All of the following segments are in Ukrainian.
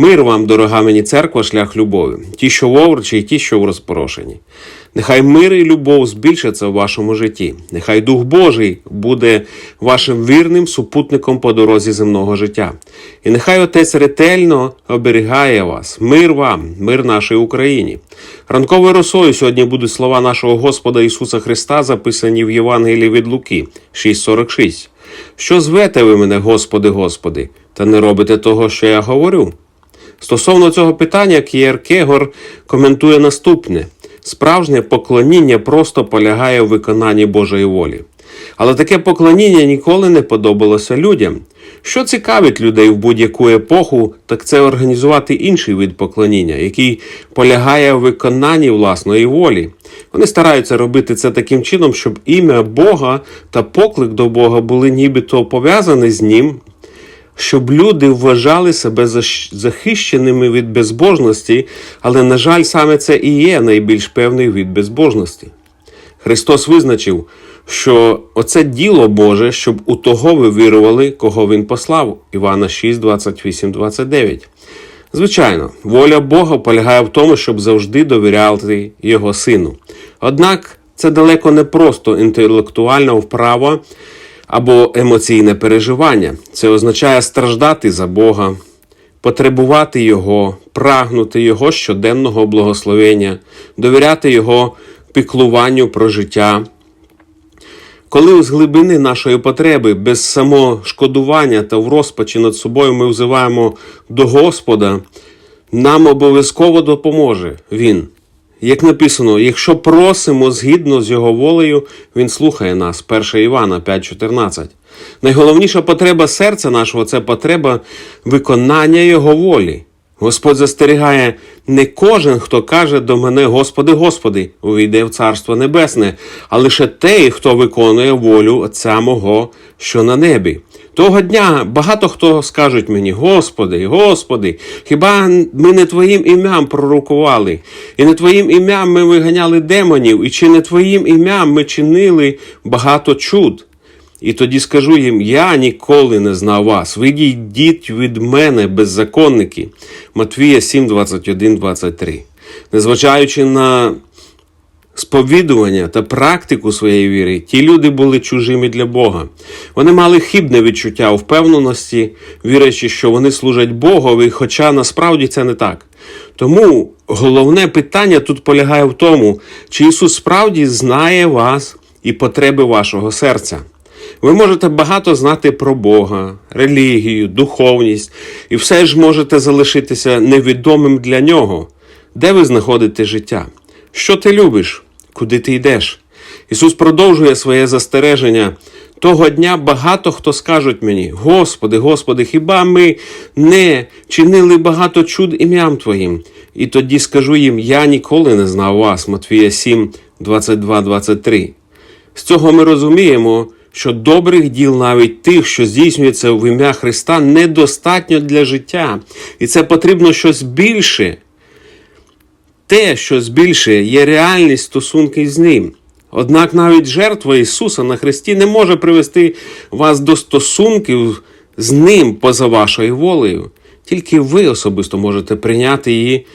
Мир вам, дорога мені церква, шлях любові, ті, що в овручі, і ті, що в розпорошенні. Нехай мир і любов збільшаться в вашому житті. Нехай Дух Божий буде вашим вірним супутником по дорозі земного життя. І нехай Отець ретельно оберігає вас. Мир вам, мир нашій Україні. Ранковою росою сьогодні будуть слова нашого Господа Ісуса Христа, записані в Євангелії від Луки 6.46. Що звете ви мене, Господи, Господи, та не робите того, що я говорю? Стосовно цього питання К'єр Кегор коментує наступне: справжнє поклоніння просто полягає в виконанні Божої волі. Але таке поклоніння ніколи не подобалося людям. Що цікавить людей в будь-яку епоху, так це організувати інший вид поклоніння, який полягає в виконанні власної волі. Вони стараються робити це таким чином, щоб ім'я Бога та поклик до Бога були нібито пов'язані з ним, щоб люди вважали себе захищеними від безбожності, але, на жаль, саме це і є найбільш певний від безбожності. Христос визначив, що оце діло Боже, щоб у того ви вірували, кого Він послав. Івана 6, 28, 29. Звичайно, воля Бога полягає в тому, щоб завжди довіряти Його сину. Однак це далеко не просто інтелектуальна вправа або емоційне переживання. Це означає страждати за Бога, потребувати Його, прагнути Його щоденного благословення, довіряти Його піклуванню про життя. Коли з глибини нашої потреби, без самошкодування та в розпачі над собою ми взиваємо до Господа, нам обов'язково допоможе Він. Як написано, якщо просимо згідно з Його волею, Він слухає нас. 1 Івана 5.14. Найголовніша потреба серця нашого це потреба виконання Його волі. Господь застерігає не кожен, хто каже до мене, Господи, Господи, увійде в Царство Небесне, а лише той, хто виконує волю Отця мого, що на небі. Того дня багато хто скажуть мені, Господи, Господи, хіба ми не Твоїм ім'ям пророкували, і не Твоїм ім'ям ми виганяли демонів, і чи не Твоїм ім'ям ми чинили багато чуд? І тоді скажу їм: Я ніколи не знав вас. Ви йдіть від мене, беззаконники. Матвія 7, 21, 23. Незважаючи на сповідування та практику своєї віри, ті люди були чужими для Бога. Вони мали хибне відчуття впевненості, вірячи, що вони служать Богові, хоча насправді це не так. Тому головне питання тут полягає в тому, чи Ісус справді знає вас і потреби вашого серця. Ви можете багато знати про Бога, релігію, духовність, і все ж можете залишитися невідомим для нього. Де ви знаходите життя? Що ти любиш? Куди ти йдеш? Ісус продовжує своє застереження. Того дня багато хто скажуть мені: Господи, Господи, хіба ми не чинили багато чуд ім'ям Твоїм? І тоді скажу їм: Я ніколи не знав вас, Матвія 7, 22, 23. З цього ми розуміємо, що добрих діл, навіть тих, що здійснюються в ім'я Христа, недостатньо для життя. І це потрібно щось більше. Те, що збільшує, є реальність стосунки з Ним. Однак навіть жертва Ісуса на Христі не може привести вас до стосунків з Ним поза вашою волею. Тільки ви особисто можете прийняти її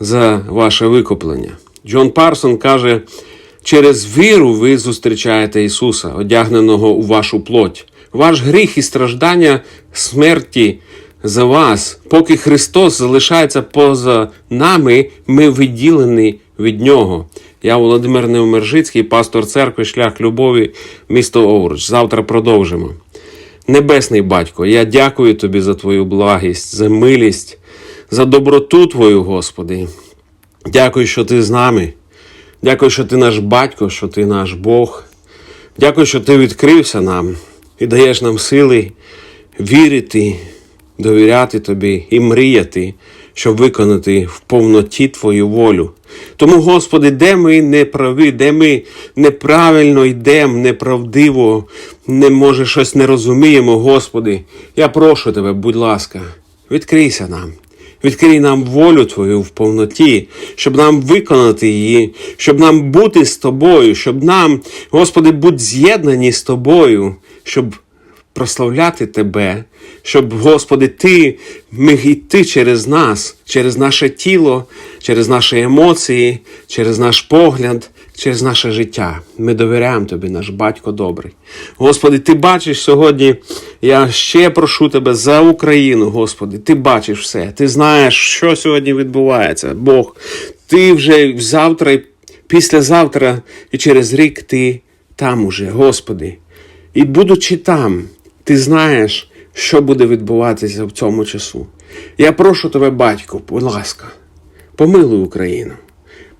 за ваше викуплення. Джон Парсон каже, через віру ви зустрічаєте Ісуса, одягненого у вашу плоть. Ваш гріх і страждання смерті за вас, поки Христос залишається поза нами, ми відділені від Нього. Я Володимир Невмержицький, пастор церкви, шлях любові, місто Овруч. Завтра продовжимо. Небесний батько, я дякую тобі за твою благість, за милість, за доброту Твою, Господи. Дякую, що ти з нами. Дякую, що ти наш батько, що ти наш Бог. Дякую, що ти відкрився нам і даєш нам сили вірити, довіряти тобі і мріяти, щоб виконати в повноті Твою волю. Тому, Господи, де ми не праві, де ми неправильно йдемо, неправдиво, не може щось не розуміємо, Господи, я прошу Тебе, будь ласка, відкрийся нам. Відкрий нам волю Твою в повноті, щоб нам виконати її, щоб нам бути з Тобою, щоб нам, Господи, бути з'єднані з Тобою, щоб прославляти Тебе, щоб, Господи, Ти міг йти через нас, через наше тіло, через наші емоції, через наш погляд, через наше життя. Ми довіряємо Тобі, наш батько добрий. Господи, Ти бачиш сьогодні, я ще прошу Тебе за Україну, Господи, Ти бачиш все, Ти знаєш, що сьогодні відбувається. Бог, Ти вже завтра, і післязавтра і через рік Ти там уже, Господи. І будучи там, ти знаєш, що буде відбуватися в цьому часу. Я прошу тебе, батько, будь ласка, помилуй Україну,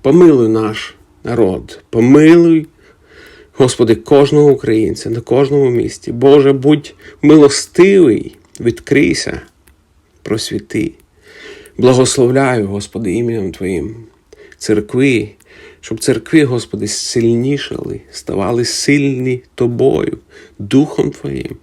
помилуй наш народ, помилуй, Господи, кожного українця на кожному місці. Боже, будь милостивий, відкрийся, просвіти. Благословляю, Господи, ім'ям Твоїм, церкви, щоб церкви, Господи, сильнішали, ставали сильні Тобою, Духом Твоїм,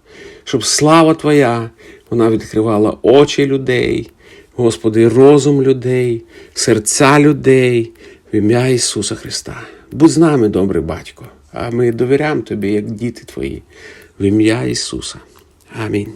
щоб слава Твоя, вона відкривала очі людей, Господи, розум людей, серця людей в ім'я Ісуса Христа. Будь з нами, добрий батько, а ми довіряємо Тобі, як діти Твої, в ім'я Ісуса. Амінь.